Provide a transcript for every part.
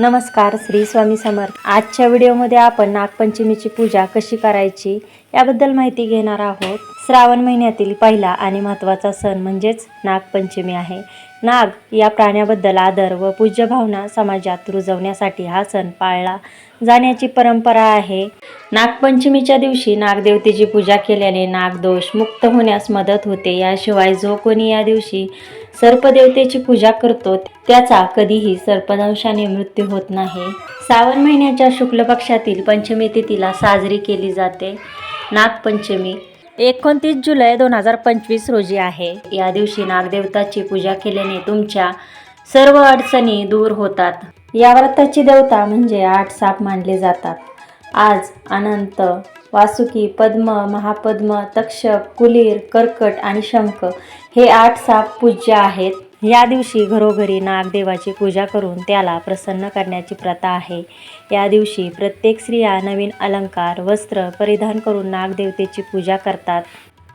नमस्कार श्री स्वामी समर्थ. आजच्या व्हिडिओमध्ये आपण नागपंचमीची पूजा कशी करायची याबद्दल माहिती घेणार आहोत. श्रावण महिन्यातील पहिला आणि महत्त्वाचा सण म्हणजेच नागपंचमी आहे. नाग या प्राण्याबद्दल आदर व पूज्य भावना समाजात रुजवण्यासाठी हा सण पाळला जाण्याची परंपरा आहे. नागपंचमीच्या दिवशी नागदेवतेची पूजा केल्याने नागदोष मुक्त होण्यास मदत होते. याशिवाय जो कोणी या दिवशी सर्पदेवतेची पूजा करतो त्याचा कधीही सर्पदंशाने मृत्यू होत नाही. श्रावण महिन्याच्या शुक्ल पक्षातील पंचमी तिथीला साजरी केली जाते. नागपंचमी एकोणतीस जुलै दोन हजार पंचवीस रोजी आहे. या दिवशी नागदेवताची पूजा केल्याने तुमच्या सर्व अडचणी दूर होतात. या व्रताची देवता म्हणजे आठ साप मानले जातात. आज अनंत वासुकी पद्म महापद्म तक्षक कुलीर कर्कट आणि शंख हे आठ साप पूज्य आहेत. या दिवशी घरोघरी नागदेवाची पूजा करून त्याला प्रसन्न करण्याची प्रथा आहे. या दिवशी प्रत्येक स्त्रिया नवीन अलंकार वस्त्र परिधान करून नागदेवतेची पूजा करतात.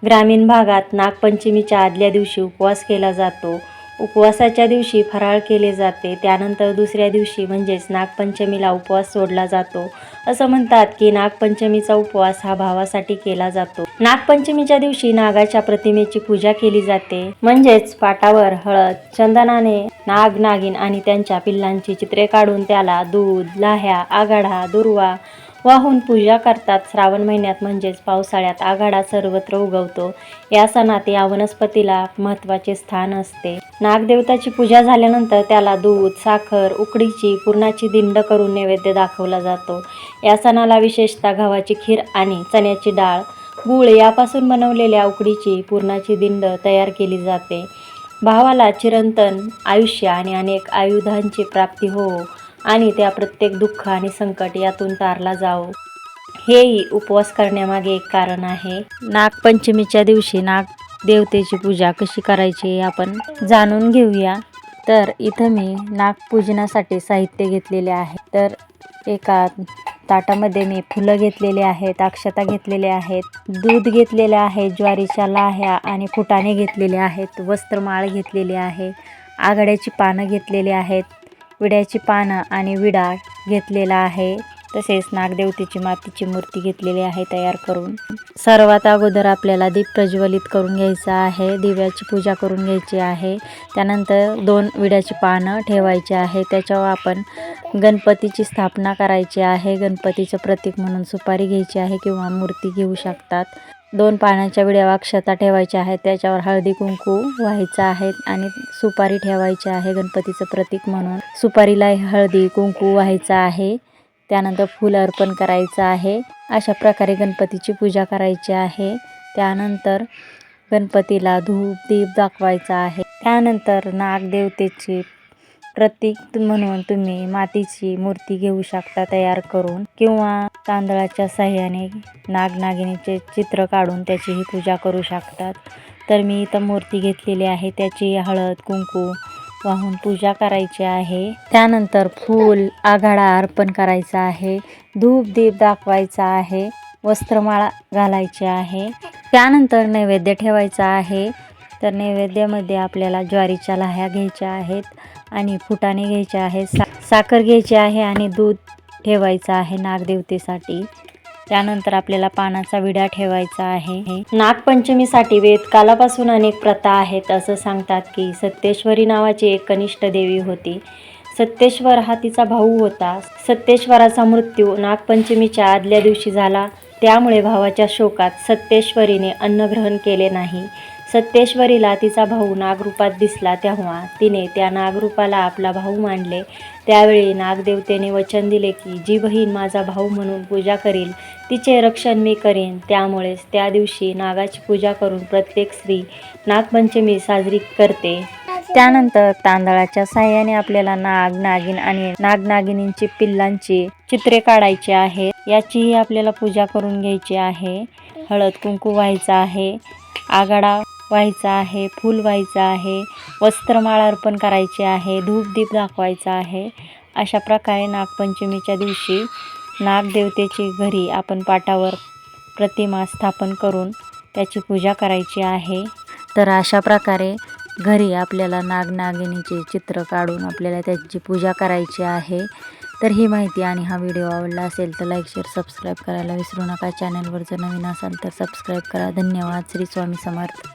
ग्रामीण भागात नागपंचमीच्या आदल्या दिवशी उपवास केला जातो. उपवासाच्या दिवशी फराळ केले जाते. त्यानंतर दुसऱ्या दिवशी म्हणजेच नागपंचमीला उपवास सोडला जातो. असं म्हणतात की नागपंचमीचा उपवास हा भावासाठी केला जातो. नागपंचमीच्या दिवशी नागाच्या प्रतिमेची पूजा केली जाते. म्हणजेच पाटावर हळद चंदनाने नाग नागिन आणि त्यांच्या पिल्लांची चित्रे काढून त्याला दूध लाह्या आगाढा दुर्वा वाहून पूजा करतात. श्रावण महिन्यात म्हणजेच पावसाळ्यात आघाडा सर्वत्र उगवतो. या सणात या वनस्पतीला महत्त्वाचे स्थान असते. नागदेवताची पूजा झाल्यानंतर त्याला दूध साखर उकडीची पुरणाची दिंड करून नैवेद्य दाखवला जातो. या सणाला विशेषतः गव्हाची खीर आणि चण्याची डाळ गूळ यापासून बनवलेल्या उकडीची पुरणाची दिंड तयार केली जाते. भावाला चिरंतन आयुष्य आणि अनेक आयुधांची प्राप्ती हो आणि त्या प्रत्येक दुःख आणि संकट यातून तारला जावो. हेही उपवास करण्यामागे एक कारण आहे. नागपंचमीच्या दिवशी नाग देवतेची पूजा कशी करायची आपण जाणून घेऊया. तर इथं मी नागपूजनासाठी साहित्य घेतलेले आहे. तर एका ताटामध्ये मी फुलं घेतलेले आहेत अक्षता घेतलेले आहेत दूध घेतलेले आहे ज्वारीच्या लाह्या आणि फुटाणे घेतलेले आहेत वस्त्रमाळ घेतलेली आहे आघाड्याची पानं घेतलेली आहेत विड्याची पानं आणि विडा घेतलेला आहे. तसेच नागदेवतेची मातीची मूर्ती घेतलेली आहे तयार करून. सर्वात अगोदर आपल्याला दीप प्रज्वलित करून घ्यायचा आहे. दिव्याची पूजा करून घ्यायची आहे. त्यानंतर दोन विड्याची पानं ठेवायची आहे. त्याच्यावर आपण गणपतीची स्थापना करायची आहे. गणपतीचं प्रतीक म्हणून सुपारी घ्यायची आहे किंवा मूर्ती घेऊ शकतात. दोन पाण्याच्या विड्या अक्षता ठेवायच्या आहेत. त्याच्यावर हळदी कुंकू व्हायचं आहे आणि सुपारी ठेवायची आहे गणपतीचं प्रतीक म्हणून. सुपारीला हळदी कुंकू व्हायचं आहे. त्यानंतर फूल अर्पण करायचं आहे. अशा प्रकारे गणपतीची पूजा करायची आहे. त्यानंतर गणपतीला धूप दीप दाखवायचा आहे. त्यानंतर नागदेवतेची प्रतीक म्हणून तुम्ही मातीची मूर्ती घेऊ शकता तयार करून. किंवा तांदळाच्या सहाय्याने नागनागिनीचे चित्र काढून त्याचीही पूजा करू शकतात. तर मी इथं मूर्ती घेतलेली आहे. त्याची हळद कुंकू वाहून पूजा करायची आहे. त्यानंतर फूल आघाडा अर्पण करायचा आहे. धूप दीप दाखवायचा आहे. वस्त्रमाळा घालायची आहे. त्यानंतर नैवेद्य ठेवायचा आहे. तर नैवेद्यामध्ये आपल्याला ज्वारीच्या लाह्या घ्यायच्या आहेत आणि फुटाणे घ्यायचे आहे सा साखर घ्यायची आहे आणि दूध ठेवायचं आहे नागदेवतेसाठी. त्यानंतर आपल्याला पानाचा विडा ठेवायचा आहे. नागपंचमीसाठी वेदकालापासून अनेक प्रथा आहेत असं सांगतात की सत्तेश्वरी नावाची एक कनिष्ठ देवी होती. सत्तेश्वर हा तिचा भाऊ होता. सत्तेश्वराचा मृत्यू नागपंचमीच्या आदल्या दिवशी झाला. त्यामुळे भावाच्या शोकात सत्तेश्वरीने अन्नग्रहण केले नाही. सत्तेश्वरीला तिचा भाऊ नागरूपात दिसला तेव्हा तिने त्या नागरूपाला आपला भाऊ मानले. त्यावेळी नागदेवतेने वचन दिले की जी बहीण माझा भाऊ म्हणून पूजा करील तिचे रक्षण मी करेन त्यामुळेच त्या दिवशी नागाची पूजा करून प्रत्येक स्त्री नागपंचमी साजरी करते. त्यानंतर तांदळाच्या साह्याने आपल्याला नाग नागिन आणि नागनागिनींची पिल्लांची चित्रे काढायची आहे. याचीही आपल्याला पूजा करून घ्यायची आहे. हळद कुंकू व्हायचं आहे. आगाडा व्हायचा आहे फूल व्हायचं आहे वस्त्रमाळा अर्पण करायची आहे धूपदीप दाखवायचा आहे. अशा प्रकारे नागपंचमीच्या दिवशी नागदेवतेची घरी आपण पाटावर प्रतिमा स्थापन करून त्याची पूजा करायची आहे. तर अशा प्रकारे घरी आपल्याला नागनागिनीचे चित्र काढून आपल्याला त्याची पूजा करायची आहे. तर ही माहिती आणि हा व्हिडिओ आवडला असेल तर लाईक शेअर सबस्क्राईब करायला विसरू नका. चॅनलवर जर नवीन असाल तर सबस्क्राईब करा. धन्यवाद. श्री स्वामी समर्थ.